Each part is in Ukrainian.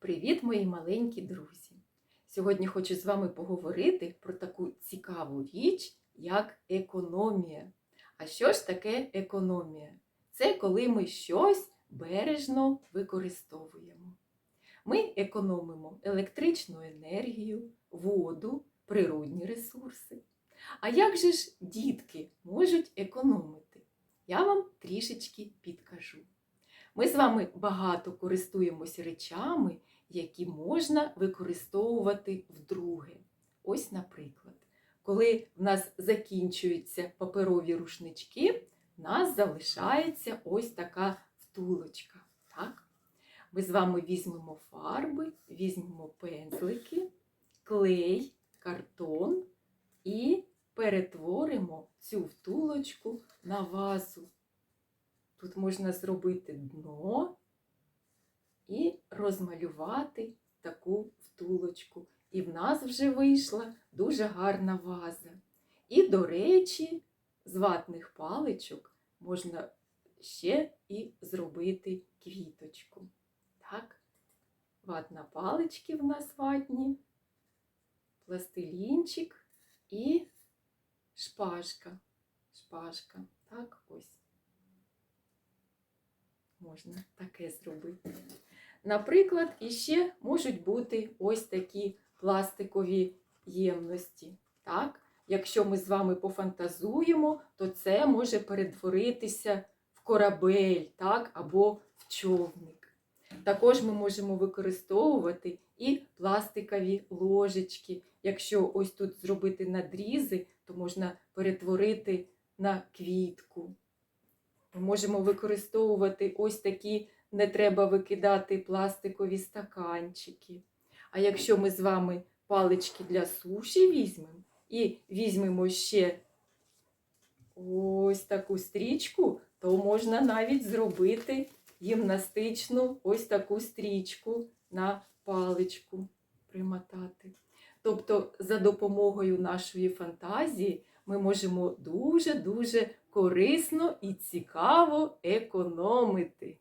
Привіт, мої маленькі друзі! Сьогодні хочу з вами поговорити про таку цікаву річ, як економія. А що ж таке економія? Це коли ми щось бережно використовуємо. Ми економимо електричну енергію, воду, природні ресурси. А як же ж дітки можуть економити? Я вам трішечки підкажу. Ми з вами багато користуємося речами, які можна використовувати вдруге. Ось, наприклад, коли в нас закінчуються паперові рушнички, в нас залишається ось така втулочка. Так? Ми з вами візьмемо фарби, візьмемо пензлики, клей, картон і перетворимо цю втулочку на вазу. Тут можна зробити дно і розмалювати таку втулочку. І в нас вже вийшла дуже гарна ваза. І, до речі, з ватних паличок можна ще і зробити квіточку. Так, ватна палички в нас ватні, пластилінчик і шпажка. Шпажка. Так, ось можна таке зробити. Наприклад, іще можуть бути ось такі пластикові ємності. Так? Якщо ми з вами пофантазуємо, то це може перетворитися в корабель так? або в човник. Також ми можемо використовувати і пластикові ложечки. Якщо ось тут зробити надрізи, то можна перетворити на квітку. Можемо використовувати ось такі, не треба викидати пластикові стаканчики. А якщо ми з вами палички для суші візьмемо і візьмемо ще ось таку стрічку, то можна навіть зробити гімнастичну ось таку стрічку на паличку примотати. Тобто, за допомогою нашої фантазії ми можемо дуже-дуже корисно і цікаво економити.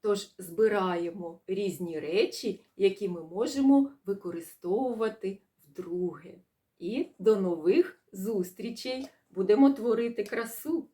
Тож збираємо різні речі, які ми можемо використовувати вдруге. І до нових зустрічей! Будемо творити красу!